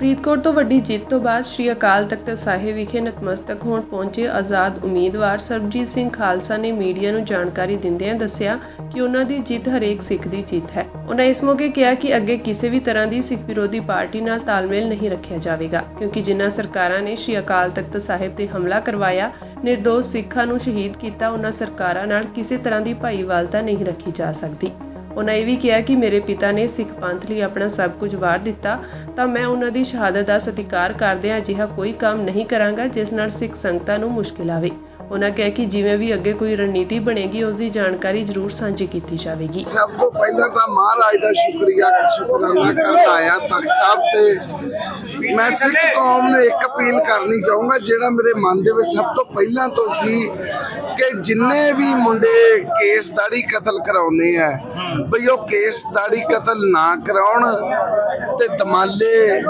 ਫਰੀਦਕੋਟ ਤੋਂ ਵੱਡੀ ਜਿੱਤ ਤੋਂ ਬਾਅਦ ਸ੍ਰੀ ਅਕਾਲ ਤਖਤ ਸਾਹਿਬ ਵਿਖੇ ਨਤਮਸਤਕ ਹੋਣ ਪਹੁੰਚੇ ਆਜ਼ਾਦ ਉਮੀਦਵਾਰ ਸਰਬਜੀਤ ਸਿੰਘ ਖਾਲਸਾ ਨੇ ਮੀਡੀਆ ਨੂੰ ਜਾਣਕਾਰੀ ਦਿੰਦਿਆਂ ਦੱਸਿਆ ਕਿ ਉਹਨਾਂ ਦੀ ਜਿੱਤ ਹਰੇਕ ਸਿੱਖ ਦੀ ਜਿੱਤ ਹੈ। ਉਹਨਾਂ ਇਸ ਮੌਕੇ ਕਿਹਾ ਕਿ ਅੱਗੇ ਕਿਸੇ ਵੀ ਤਰ੍ਹਾਂ ਦੀ ਸਿੱਖ ਵਿਰੋਧੀ ਪਾਰਟੀ ਨਾਲ ਤਾਲਮੇਲ ਨਹੀਂ ਰੱਖਿਆ ਜਾਵੇਗਾ, ਕਿਉਂਕਿ ਜਿਨ੍ਹਾਂ ਸਰਕਾਰਾਂ ਨੇ ਸ੍ਰੀ ਅਕਾਲ ਤਖਤ ਸਾਹਿਬ ਤੇ ਹਮਲਾ ਕਰਵਾਇਆ, ਨਿਰਦੋਸ਼ ਸਿੱਖਾਂ ਨੂੰ ਸ਼ਹੀਦ ਕੀਤਾ, ਉਹਨਾਂ ਸਰਕਾਰਾਂ ਨਾਲ ਕਿਸੇ ਤਰ੍ਹਾਂ ਦੀ ਭਾਈਵਾਲਤਾ ਨਹੀਂ ਰੱਖੀ ਜਾ ਸਕਦੀ। ਉਹਨਾਂ ਇਹ ਵੀ ਕਿਹਾ ਕਿ ਮੇਰੇ ਪਿਤਾ ਨੇ ਸਿੱਖ ਪੰਥ ਲਈ ਆਪਣਾ ਸਭ ਕੁਝ ਵਾਰ ਦਿੱਤਾ, ਤਾਂ ਮੈਂ ਉਹਨਾਂ ਦੀ ਸ਼ਹਾਦਤ ਦਾ ਸਤਿਕਾਰ ਕਰਦਿਆਂ ਅਜਿਹਾ ਕੋਈ ਕੰਮ ਨਹੀਂ ਕਰਾਂਗਾ ਜਿਸ ਨਾਲ ਸਿੱਖ ਸੰਗਤਾਂ ਨੂੰ ਮੁਸ਼ਕਿਲ ਆਵੇ। ਉਹਨਾਂ ਕਿਹਾ ਕਿ ਜਿਵੇਂ ਵੀ ਅੱਗੇ ਕੋਈ ਰਣਨੀਤੀ ਬਣੇਗੀ, ਉਸ ਦੀ ਜਾਣਕਾਰੀ ਜ਼ਰੂਰ ਸਾਂਝੀ ਕੀਤੀ ਜਾਵੇਗੀ। ਸਭ ਤੋਂ ਪਹਿਲਾਂ ਤਾਂ ਮਹਾਰਾਜ ਦਾ ਸ਼ੁਕਰੀਆ, ਸ਼ੁਕਰਾਨਾ ਕਰਦਾ ਆਇਆ ਤਖਤ ਸਾਹਿਬ ਤੇ ਮੈਂ ਸਿੱਖ ਕੌਮ ਨੂੰ ਇੱਕ ਅਪੀਲ ਕਰਨੀ ਚਾਹੂੰਗਾ, ਜਿਹੜਾ ਮੇਰੇ ਮਨ ਦੇ ਵਿੱਚ ਸਭ ਤੋਂ ਪਹਿਲਾਂ ਤੋਂ ਸੀ ਕਿ ਜਿੰਨੇ ਵੀ ਮੁੰਡੇ ਕੇਸ ਦਾੜੀ ਕਤਲ ਕਰਾਉਂਦੇ ਆ ਬਈ ਉਹ ਕੇਸ ਦਾੜੀ ਕਤਲ ਨਾ ਕਰਾਉਣ ਤੇ ਦਮਾਲੇ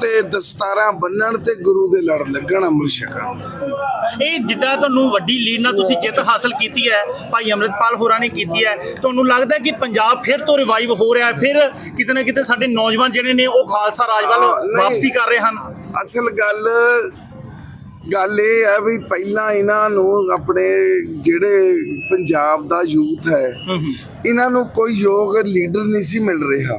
ਤੇ ਦਸਤਾਰਾਂ ਬੰਨਣ ਤੇ ਗੁਰੂ ਦੇ ਲੜ ਲੱਗਣ ਅੰਮ੍ਰਿਤ ਛਕਣ। ਇਹ ਜਿੱਦਾਂ ਤੁਹਾਨੂੰ ਵੱਡੀ ਲੀਡ ਨਾਲ ਤੁਸੀਂ ਜਿੱਤ ਹਾਸਲ ਕੀਤੀ ਹੈ ਭਾਈ ਅੰਮ੍ਰਿਤਪਾਲ ਹੋਰਾਂ ਨੇ ਕੀਤੀ ਹੈ ਤੁਹਾਨੂੰ ਲੱਗਦਾ ਕਿ ਪੰਜਾਬ ਫਿਰ ਤੋਂ ਰਿਵਾਈਵ ਹੋ ਰਿਹਾ ਹੈ? ਫਿਰ ਕਿਤੇ ਨਾ ਕਿਤੇ ਸਾਡੇ ਨੌਜਵਾਨ ਜਿਹੜੇ ਨੇ ਉਹ ਖਾਲਸਾ ਰਾਜ ਵੱਲ। ਵਾਪਸੀ ਕਰ ਰਹੇ ਹਨ। ਅਸਲ ਗੱਲ ਗੱਲ ਇਹ ਹੈ ਵੀ ਪਹਿਲਾਂ ਇਹਨਾਂ ਨੂੰ ਆਪਣੇ ਜਿਹੜੇ ਪੰਜਾਬ ਦਾ ਯੂਥ ਹੈ ਇਹਨਾਂ ਨੂੰ ਕੋਈ ਯੋਗ ਲੀਡਰ ਨਹੀਂ ਸੀ ਮਿਲ ਰਿਹਾ।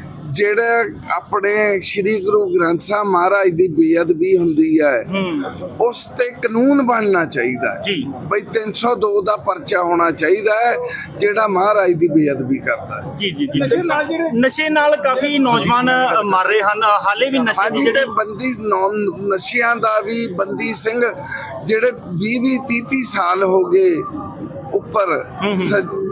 ਜਿਹੜਾ ਆਪਣੇ ਸ੍ਰੀ ਗੁਰੂ ਗ੍ਰੰਥ ਸਾਹਿਬ ਮਹਾਰਾਜ ਦੀ ਬੇਅਦਬੀ ਹੁੰਦੀ ਹੈ ਉਸ ਤੇ ਕਾਨੂੰਨ ਬਣਨਾ ਚਾਹੀਦਾ ਹੈ। ਜੀ। ਬਈ 302 ਦਾ ਪਰਚਾ ਹੋਣਾ ਚਾਹੀਦਾ ਹੈ ਜਿਹੜਾ ਮਹਾਰਾਜ ਦੀ ਬੇਅਦਬੀ ਕਰਦਾ ਹੈ। ਜੀ ਜੀ ਜੀ। ਨਸ਼ੇ ਨਾਲ ਜਿਹੜੇ ਨਸ਼ੇ ਨਾਲ ਕਾਫੀ ਨੌਜਵਾਨ ਮਰ ਰਹੇ ਹਨ। ਹਾਲੇ ਵੀ ਨਸ਼ੇ ਦੀ ਹਾਂਜੀ ਤੇ ਜਿਹੜੀ ਬੰਦੀ ਨਸ਼ਿਆਂ ਦਾ ਵੀ ਬੰਦੀ ਸਿੰਘ ਜਿਹੜੇ 20 20 30 30 ਸਾਲ ਹੋ ਗਏ ਉੱਪਰ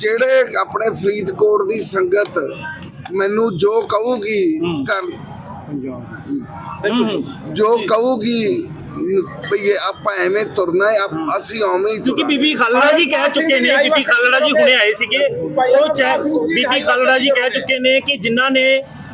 ਜਿਹੜੇ ਆਪਣੇ ਫਰੀਦਕੋਟ ਦੀ ਸੰਗਤ ਮੈਨੂੰ ਜੋ ਕਹੂਗੀ ਕਰ। ਜੋ ਕਹੂਗੀ ਭਈ ਇਹ ਆਪਾਂ ਐਵੇਂ ਤੁਰਨਾ ਹੈ ਅਸੀਂ ਉਵੇਂ ਹੀ ਕਿਉਂਕਿ। ਬੀਬੀ ਖਾਲੜਾ ਜੀ ਕਹਿ ਚੁੱਕੇ ਨੇ ਬੀਬੀ ਖਾਲੜਾ ਜੀ ਹੁਣੇ ਆਏ ਸੀਗੇ। ਉਹ ਚਾਹ ਬੀਬੀ ਖਾਲੜਾ ਜੀ ਕਹਿ ਚੁੱਕੇ ਨੇ ਕਿ ਜਿਨ੍ਹਾਂ ਨੇ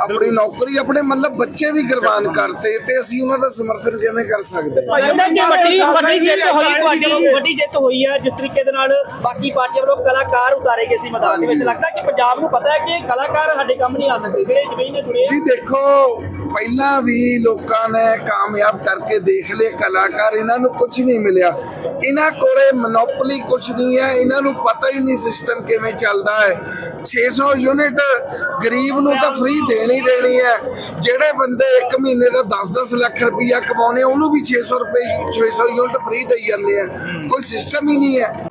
ਆਪਣੀ ਨੌਕਰੀ ਆਪਣੇ ਮਤਲਬ ਬੱਚੇ ਵੀ ਕੁਰਬਾਨ ਕਰਤੇ ਤੇ ਅਸੀਂ ਉਹਨਾਂ ਦਾ ਸਮਰਥਨ ਕਿਵੇਂ ਕਰ ਸਕਦੇ ਲੱਗਦਾ ਕਿ ਵੱਡੀ ਵੱਡੀ ਜਿੱਤ ਹੋਈ ਤੁਹਾਡੀ ਵੱਡੀ ਜਿੱਤ ਹੋਈ ਹੈ ਜਿਸ ਤਰੀਕੇ ਦੇ ਨਾਲ ਬਾਕੀ ਪਾਰਟੀਆਂ ਵੱਲੋਂ ਕਲਾਕਾਰ ਉਤਾਰੇ ਗਏ ਸੀ ਮੈਦਾਨ ਦੇ ਵਿੱਚ। ਲੱਗਦਾ ਕਿ ਪੰਜਾਬ ਨੂੰ ਪਤਾ ਹੈ ਕਿ ਕਲਾਕਾਰ ਸਾਡੇ ਕੰਮ ਨਹੀਂ ਆ ਸਕਦੇ ਜਿਹੜੇ ਜ਼ਮੀਨ ਨੇ ਜੁੜੇ ਜੀ ਦੇਖੋ ਪਹਿਲਾਂ ਵੀ ਲੋਕਾਂ ਨੇ ਕਾਮਯਾਬ ਕਰਕੇ ਦੇਖ ਲਏ, ਕਲਾਕਾਰ ਇਹਨਾਂ ਨੂੰ ਕੁਝ ਨਹੀਂ ਮਿਲਿਆ। ਇਹਨਾਂ ਕੋਲੇ ਮੋਨੋਪੋਲੀ ਕੁਝ ਨਹੀਂ ਹੈ, ਇਹਨਾਂ ਨੂੰ ਪਤਾ ਹੀ ਨਹੀਂ ਸਿਸਟਮ ਕਿਵੇਂ ਚੱਲਦਾ ਹੈ। 600 ਯੂਨਿਟ ਗਰੀਬ ਨੂੰ ਤਾਂ ਫ੍ਰੀ ਦੇਣੀ ਦੇਣੀ ਹੈ। ਜਿਹੜੇ ਬੰਦੇ ਇੱਕ ਮਹੀਨੇ ਦਾ 10-10 ਲੱਖ ਰੁਪਈਆ ਕਮਾਉਣੇ ਉਹਨੂੰ ਵੀ 600 ਰੁਪਏ 600 ਯੂਨਿਟ ਫ੍ਰੀ ਦੇਈ ਜਾਂਦੇ ਆ। ਕੋਈ ਸਿਸਟਮ ਹੀ ਨਹੀਂ ਹੈ।